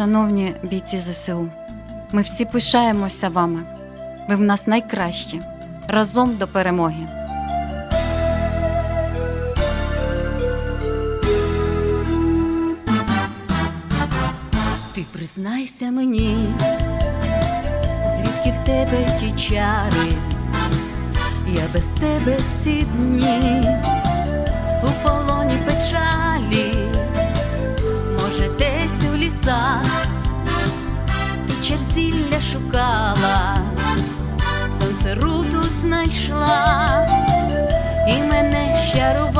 Шановні бійці ЗСУ, ми всі пишаємося вами. Ви в нас найкращі. Разом до перемоги. Ти признайся мені, звідки в тебе ті чари, я без тебе всі дні у полоні мене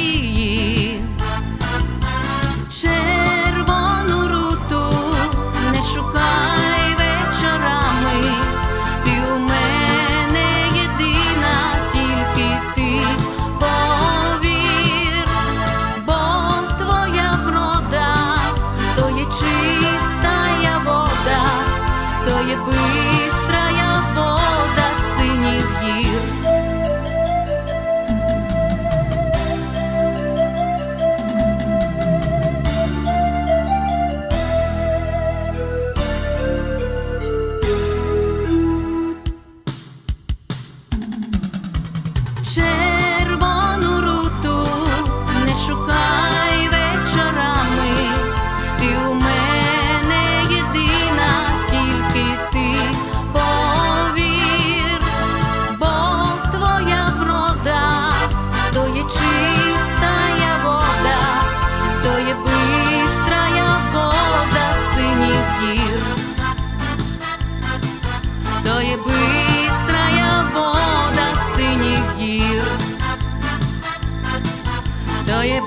то є вода синіх гір, то є